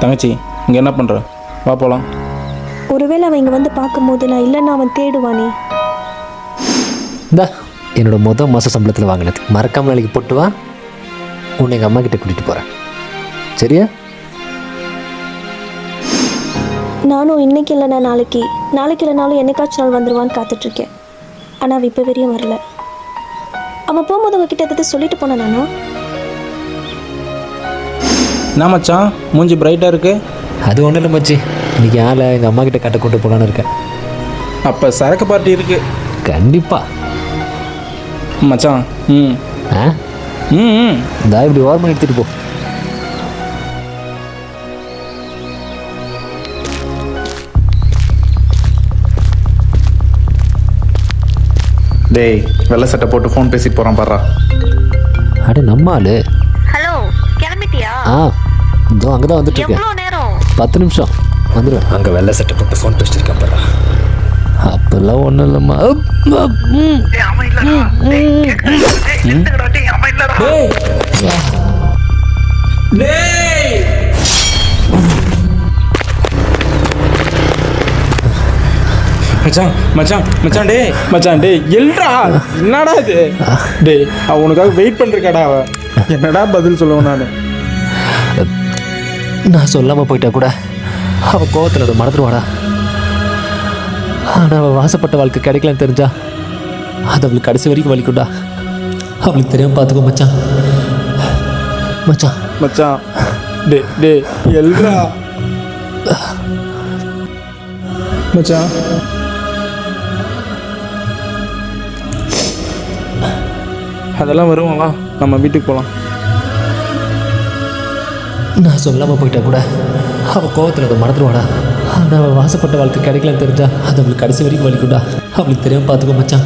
தங்கச்சி இங்கே என்ன பண்ணுற வா போகலாம் ஒருவேளை அவன் இங்கே வந்து பார்க்கும்போது நான் இல்லைன்னா அவன் தேடுவானே. இந்தா என்னோட மொதல் மாத சம்பளத்தில் வாங்கினது. மறக்காம நாளைக்கு போட்டு வா. உன்னை எங்கள் அம்மா கிட்ட கூட்டிகிட்டு போகிறேன் சரியா? நானும் இன்னைக்கு இல்லைனா நாளைக்கு. நாளைக்கு இல்லைனாலும் என்னைக்காச்சும் நாள் வந்துடுவான்னு காத்துட்ருக்கேன். ஆனால் அவன் இப்போ வரையும் வரல. அவன் போகும்போது உங்ககிட்ட எதாவது சொல்லிட்டு போனான் நானா என்ன மச்சான்? மூஞ்சி பிரைட்டாக இருக்கு? அது ஒன்றும் இல்லை மச்சி. இன்னைக்கு ஆளை எங்கள் அம்மா கிட்ட கட்ட கூட்டு போகலான்னு இருக்கேன். அப்போ சரக்கு பார்ட்டி இருக்கு. கண்டிப்பாக மச்சான் ம். ஆ? ம் ம். இந்தா இப்படி ஓரமாக எடுத்துகிட்டு போ. டேய் வெள்ளை சட்டை போட்டு ஃபோன் பேசிட்டு போகிறான் பாடுறா அட நம்ம ஆளு. ஹலோ கிளம்பிட்டியா? ஆ. இதோ அங்கே தான் வந்துட்டு இருக்கேன் எவ்வளோ நேரம்? பத்து நிமிஷம். வந்துடுவேன் அங்கே வெள்ளை சட்டை போட்டு ஃபோன் பேசிட்டு இருக்கேன் பாரு. அப்பெல்லாம் ஒன்றும் இல்லைம்மா. மச்சான் மச்சான் மச்சான் டே மச்சான் டே எல்றா. என்னடா இது? டே அவ உனக்காக வெயிட் பண்ணிருக்காடா அவ என்னடா பதில் சொல்லுவேன் நான்? நான் சொல்லாமல் போயிட்டா கூட அவள் கோவத்தில் மறந்துடுவாடா ஆனால் அவள் வாசப்பட்ட வாழ்க்கை கிடைக்கலன்னு தெரிஞ்சா அது அவளுக்கு கடைசி வரைக்கும் வலிக்கும்டா. அவளுக்கு தெரியாமல் பார்த்துக்கோ மச்சான். மச்சான். மச்சான். டே டே எல்றா மச்சான். அதெல்லாம் வருவாங்களா நம்ம வீட்டுக்கு போகலாம் நான் சொல்லாமல் போயிட்டா கூட அவள் கோவத்தில் அதை மறந்துடுவாடா ஆனால் அவள் வாசப்பட்ட வாழ்க்கை கிடைக்கலன்னு தெரிஞ்சா அது அவளுக்கு கடைசி வரைக்கும் வலிக்கும்டா. அவளுக்கு தெரியாமல் பார்த்துக்கோ மச்சான்.